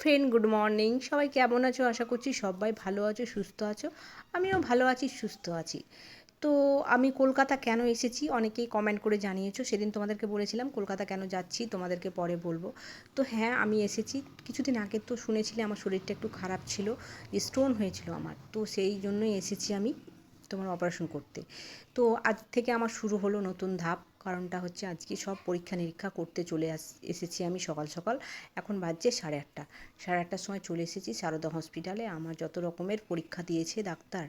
Friend good morning সবাই কেমন আছো? আশা করছি সবাই ভালো আছো, সুস্থ আছো। আমিও ভালো আছি, সুস্থ আছি। তো আমি কলকাতা কেন এসেছি? অনেকেই কমেন্ট করে জানিয়েছো। সেদিন তোমাদেরকে বলেছিলাম, কলকাতা কেন যাচ্ছি? তোমাদেরকে পরে বলব। তো হ্যাঁ আমি এসেছি। কিছুদিন আগে তো শুনেছিলে, আমার শরীরটা একটু খারাপ ছিল যে স্টোন হয়েছিল আমার। তো সেই জন্যই এসেছি আমি। তোমার অপারেশন করতে। তো আজ থেকে আমার শুরু হলো নতুন ধাপ, কারণটা হচ্ছে আজকে সব পরীক্ষা নিরীক্ষা করতে চলে আস, এসেছি আমি সকাল সকাল। এখন বাজছে সাড়ে আটটা। সাড়ে আটটার সময় চলে এসেছি সারদা হসপিটালে আমার যত রকমের পরীক্ষা দিয়েছে ডাক্তার,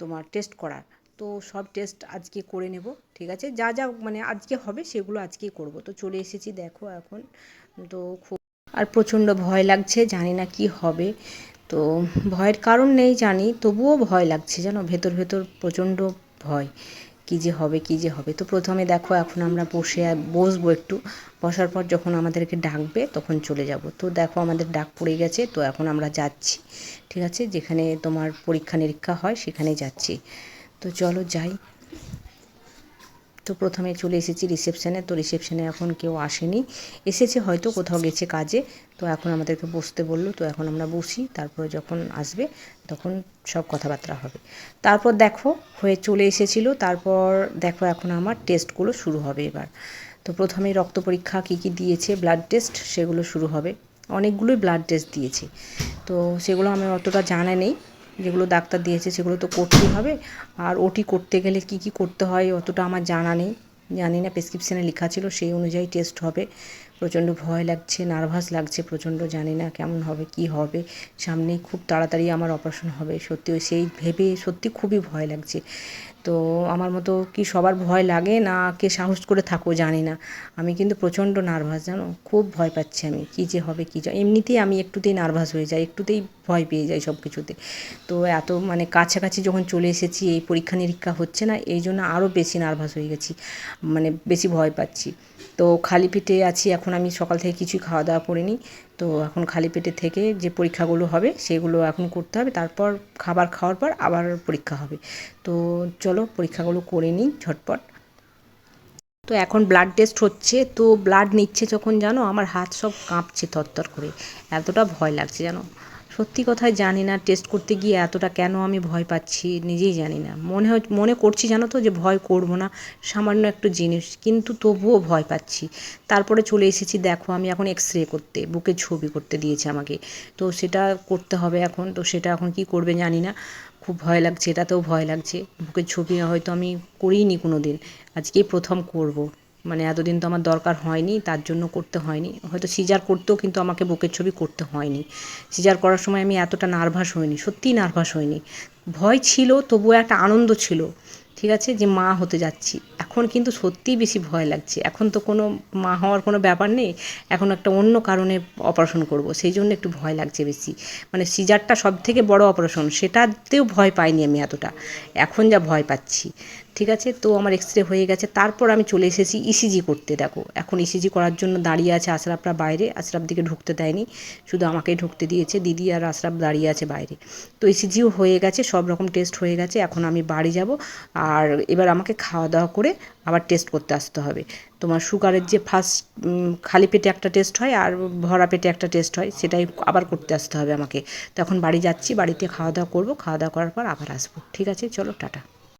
তোমার টেস্ট করার, তো সব টেস্ট আজকে করে নেব, ঠিক আছে? যা যা মানে আজকে হবে সেগুলো আজকেই করব। তো চলে এসেছি, দেখো এখন। তো খুব আর প্রচণ্ড ভয় লাগছে, জানি না কি হবে। তো ভয়ের কারণ নেই জানি, তবুও ভয় লাগছে জানো, ভেতর ভেতর প্রচণ্ড ভয়। কী যে হবে, কী যে হবে। তো প্রথমে দেখো, এখন আমরা বসে বসবো একটু। বসার পর যখন আমাদেরকে ডাকবে, তখন চলে যাব। তো দেখো আমাদের ডাক পড়ে গেছে, তো এখন আমরা যাচ্ছি। ঠিক আছে? যেখানে তোমার পরীক্ষা নিরীক্ষা হয় সেখানে যাচ্ছি। তো চলো যাই। তো প্রথমে চলে এসেছি রিসেপশানে তো রিসেপশানে এখন কেউ আসেনি। এসেছে হয়তো কোথাও গেছে কাজে। তো এখন আমাদেরকে বসতে বলল। তো এখন আমরা বসি। তারপরে যখন আসবে, তখন সব কথাবার্তা হবে। তারপর দেখো, হয়ে চলে এসেছিল। তারপর দেখো এখন আমার টেস্টগুলো শুরু হবে এবার। তো প্রথমে রক্ত পরীক্ষা কী কী দিয়েছে ব্লাড টেস্ট সেগুলো শুরু হবে। অনেকগুলোই ব্লাড টেস্ট দিয়েছে। তো সেগুলো আমার অতটা জানা নেই। যেগুলো ডাক্তার দিয়েছে সেগুলো তো করতেই হবে। আর ওটি করতে গেলে কি কি করতে হয়, অতটা আমার জানা নেই। জানি না প্রেসক্রিপশানে লেখা ছিল, সেই অনুযায়ী টেস্ট হবে। প্রচণ্ড ভয় লাগছে নার্ভাস লাগছে, প্রচণ্ড জানি না কেমন হবে, কি হবে। সামনেই খুব তাড়াতাড়ি আমার অপারেশন হবে। সত্যি সেই ভেবে সত্যি খুবই ভয় লাগছে। তো আমার মতো কি সবার ভয় লাগে না কে সাহস করে থাকো জানি না। আমি কিন্তু প্রচণ্ড নার্ভাস জানো? খুব ভয় পাচ্ছি আমি, কী যে হবে, কী যে এমনিতেই আমি একটুতেই নার্ভাস হয়ে যাই, একটুতেই ভয় পেয়ে যাই সব কিছুতে তো এত মানে কাছাকাছি যখন চলে এসেছি, এই পরীক্ষা নিরীক্ষা হচ্ছে না, এই জন্য আরও বেশি নার্ভাস হয়ে গেছি মানে বেশি ভয় পাচ্ছি। তো খালি পেটে আছি, এখন আমি সকাল থেকে কিছুই খাওয়া দাওয়া করিনি। তো এখন খালি পেটে থেকে যে পরীক্ষাগুলো হবে, সেগুলো এখন করতে হবে। তারপর খাবার খাওয়ার পর আবার পরীক্ষা হবে। তো চলো পরীক্ষাগুলো করে নিই ঝটপট। তো এখন ব্লাড টেস্ট হচ্ছে। তো ব্লাড নিচ্ছে যখন জানো, আমার হাত সব কাঁপছে থরথর করে। এতটা ভয় লাগছে জানো। সত্যি কথাই জানি না টেস্ট করতে গিয়ে এতটা কেন আমি ভয় পাচ্ছি নিজেই জানি না। মনে হয়, মনে করছি জানো তো যে ভয় করব না, সামান্য একটু জিনিস, কিন্তু তবুও ভয় পাচ্ছি। তারপরে চলে এসেছি, দেখো আমি এখন এক্স রে করতে বুকের ছবি করতে দিয়েছে আমাকে। তো সেটা করতে হবে এখন, তো সেটা এখন কি করবে জানি না। খুব ভয় লাগছে, এটাতেও ভয় লাগছে। বুকের ছবি হয়তো আমি করিনি কোনো দিন আজকেই প্রথম করব। মানে এতদিন তো আমার দরকার হয়নি, তার জন্য করতে হয়নি। হয়তো সিজার করতেও কিন্তু আমাকে বুকের ছবি করতে হয়নি। সিজার করার সময় আমি এতটা নার্ভাস হইনি, সত্যিই নার্ভাস হইনি। ভয় ছিল, তবুও একটা আনন্দ ছিল, ঠিক আছে, যে মা হতে যাচ্ছি। এখন কিন্তু সত্যিই বেশি ভয় লাগছে। এখন তো কোনো মা হওয়ার কোনো ব্যাপার নেই, এখন একটা অন্য কারণে অপারেশন করব, সেই জন্য একটু ভয় লাগছে বেশি। মানে সিজারটা সব থেকে বড় অপারেশন, সেটাতেও ভয় পাইনি আমি এতটা। এখন যা ভয় পাচ্ছি। ঠিক আছে? তো আমার এক্স রে হয়ে গেছে। তারপর আমি চলে এসেছি ইসিজি করতে, দেখো। এখন ইসিজি করার জন্য দাঁড়িয়ে আছে আশরাফরা বাইরে। আশরাফ দিকে ঢুকতে দেয়নি। শুধু আমাকেই ঢুকতে দিয়েছে। দিদি আর আশরাফ দাঁড়িয়ে আছে বাইরে। তো ইসিজিও হয়ে গেছে, সব রকম টেস্ট হয়ে গেছে। এখন আমি বাড়ি যাব। আর এবার আমাকে খাওয়া দাওয়া করে আবার টেস্ট করতে আসতে হবে। তোমার সুগারের যে ফার্স্ট খালি পেটে একটা টেস্ট হয় আর ভরা পেটে একটা টেস্ট হয়, সেটাই আবার করতে আসতে হবে আমাকে। তো এখন বাড়ি যাচ্ছি, বাড়িতে খাওয়া দাওয়া করব। খাওয়া দাওয়া করার পর আবার আসব। ঠিক আছে? চলো, টাটা।